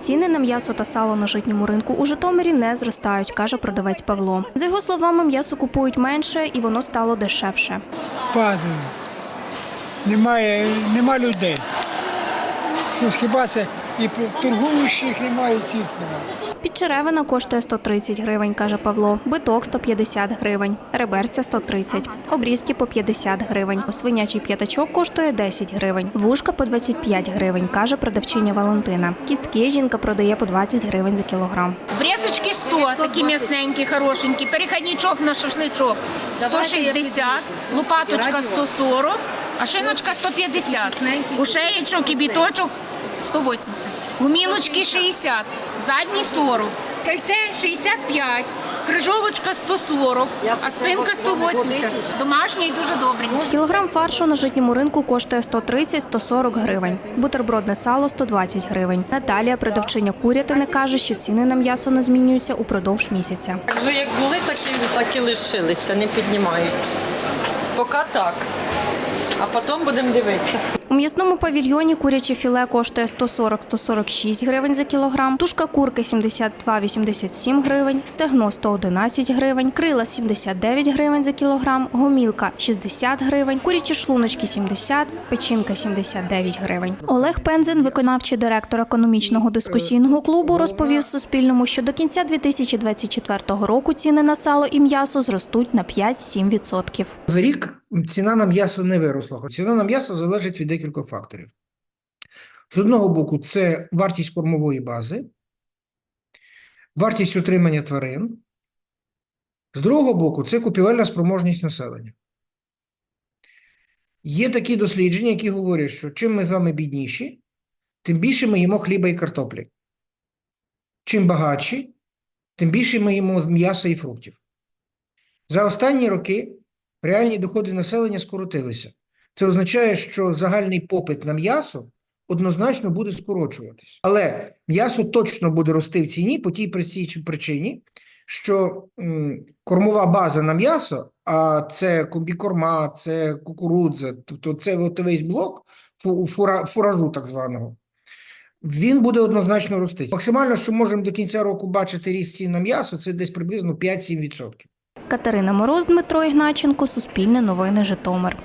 Ціни на м'ясо та сало на житньому ринку у Житомирі не зростають, каже продавець Павло. За його словами, м'ясо купують менше і воно стало дешевше. падає. Немає, немає людей. Ну, хіба це і торгуючих немає, і цих немає. Підчеревина коштує 130 гривень, каже Павло. Биток 150 гривень, реберця 130, обрізки по 50 гривень. Свинячий п'ятачок коштує 10 гривень, вушка по 25 гривень, каже продавчиня Валентина. Кістки жінка продає по 20 гривень за кілограм. Брезочки 100, такі м'ясненькі, хорошенькі. Переходничок на шашличок 160, лопаточка 140, а шиночка 150. Ушеєчок і біточок 180. Гумілочки 60, задні 40. Кольце 65, крижовочка 140, а спинка 180. Домашній дуже добрий. Кілограм фаршу на житньому ринку коштує 130-140 гривень. Бутербродне сало 120 гривень. Наталія, продавчиня курятини, каже, що ціни на м'ясо не змінюються упродовж місяця. Ну, як були, так і, так і лишилися, не піднімаються. Поки так. А потім будемо дивитися. У м'ясному павільйоні куряче філе коштує 140-146 гривень за кілограм, тушка курки 72-87 гривень, стегно 111 гривень, крила 79 гривень за кілограм, гомілка 60 гривень, курячі шлуночки 70, печінка 79 гривень. Олег Пензен, виконавчий директор економічного дискусійного клубу, розповів Суспільному, що до кінця 2024 року ціни на сало і м'ясо зростуть на 5-7%. За рік ціна на м'ясо не виросла. Ціна на м'ясо залежить від декількох факторів. З одного боку, це вартість кормової бази, вартість утримання тварин. З другого боку, це купівельна спроможність населення. Є такі дослідження, які говорять, що чим ми з вами бідніші, тим більше ми їмо хліба і картоплі. Чим багатші, тим більше ми їмо м'яса і фруктів. За останні роки реальні доходи населення скоротилися. Це означає, що загальний попит на м'ясо однозначно буде скорочуватись. Але м'ясо точно буде рости в ціні по тій причині, що кормова база на м'ясо, а це комбікорма, це кукурудза, тобто це от весь блок фура, фуражу так званого, він буде однозначно рости. Максимально, що можемо до кінця року бачити ріст цін на м'ясо, це десь приблизно 5-7%. Катерина Мороз, Дмитро Ігначенко, Суспільне новини Житомир.